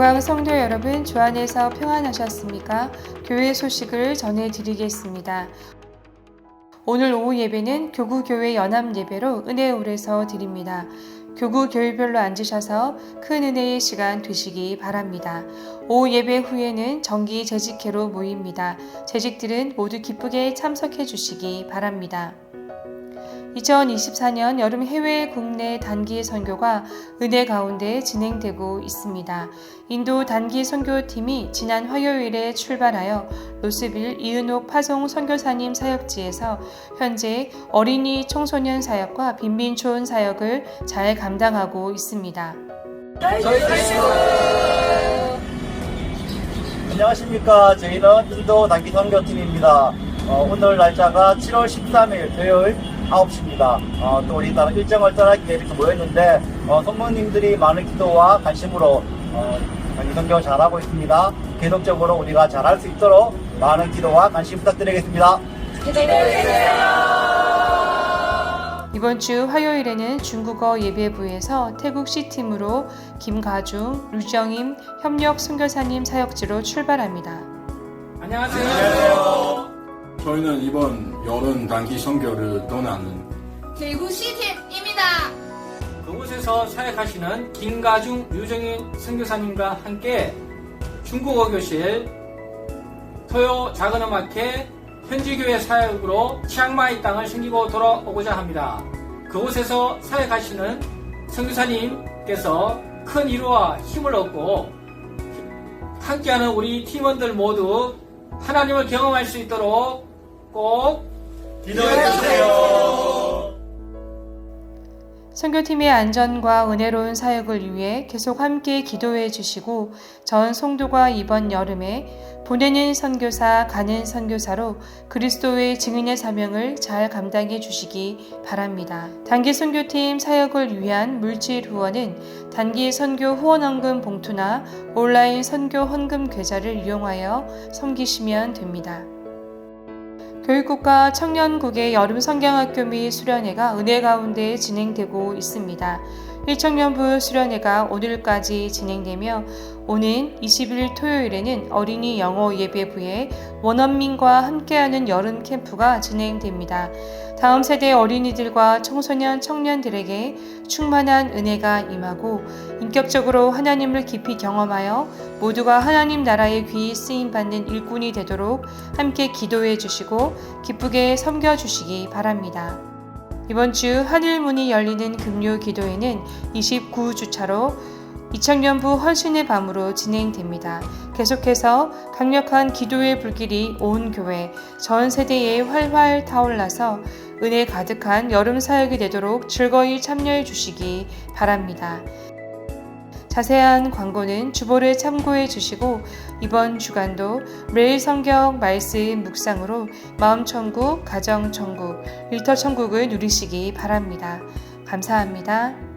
교광 성도 여러분, 주 안에서 평안하셨습니까? 교회 소식을 전해드리겠습니다. 오늘 오후 예배는 교구교회 연합 예배로 은혜울에서 드립니다. 교구 교회별로 앉으셔서 큰 은혜의 시간 되시기 바랍니다. 오후 예배 후에는 정기 재직회로 모입니다. 재직들은 모두 기쁘게 참석해 주시기 바랍니다. 2024년 여름 해외 국내 단기 선교가 은혜 가운데 진행되고 있습니다. 인도 단기 선교팀이 지난 화요일에 출발하여 로스빌 이은옥 파송 선교사님 사역지에서 현재 어린이 청소년 사역과 빈민촌 사역을 잘 감당하고 있습니다. 안녕하십니까. 저희는 인도 단기 선교팀입니다. 어, 오늘 날짜가 7월 13일 토요일 9시입니다. 어, 또 우리 다른 일정을 떠나기 이렇게 모였는데 어, 성모님들이 많은 기도와 관심으로 어, 선교 잘하고 있습니다. 계속적으로 우리가 잘할 수 있도록 많은 기도와 관심 부탁드리겠습니다. 이번 주 화요일에는 중국어 예배부에서 태국 C팀으로 김가중, 류정임 협력 선교사님 사역지로 출발합니다. 안녕하세요. 저희는 이번 여름 단기 선교를 떠나는 대구 시 팀입니다. 그곳에서 사역하시는 김가중 유정인 선교사님과 함께 중국어 교실 토요 작은음악회 현지교회 사역으로 치앙마이 땅을 섬기고 돌아오고자 합니다. 그곳에서 사역하시는 선교사님께서 큰 위로와 힘을 얻고 함께하는 우리 팀원들 모두 하나님을 경험할 수 있도록 꼭 선교팀의 안전과 은혜로운 사역을 위해 계속 함께 기도해 주시고 전 성도가 이번 여름에 보내는 선교사, 가는 선교사로 그리스도의 증인의 사명을 잘 감당해 주시기 바랍니다. 단기 선교팀 사역을 위한 물질 후원은 단기 선교 후원헌금 봉투나 온라인 선교 헌금 계좌를 이용하여 섬기시면 됩니다. 교육국과 청년국의 여름 성경학교 및 수련회가 은혜 가운데 진행되고 있습니다. 1청년부 수련회가 오늘까지 진행되며 오는 20일 토요일에는 어린이 영어 예배부에 원원민과 함께하는 여름 캠프가 진행됩니다. 다음 세대 어린이들과 청소년 청년들에게 충만한 은혜가 임하고 인격적으로 하나님을 깊이 경험하여 모두가 하나님 나라의 귀 쓰임 받는 일꾼이 되도록 함께 기도해 주시고 기쁘게 섬겨 주시기 바랍니다. 이번 주 하늘문이 열리는 금요 기도회는 29주차로 2000년부 헌신의 밤으로 진행됩니다. 계속해서 강력한 기도의 불길이 온 교회, 전 세대에 활활 타올라서 은혜 가득한 여름 사역이 되도록 즐거이 참여해 주시기 바랍니다. 자세한 광고는 주보를 참고해 주시고 이번 주간도 매일 성경 말씀 묵상으로 마음 천국, 가정 천국, 일터 천국을 누리시기 바랍니다. 감사합니다.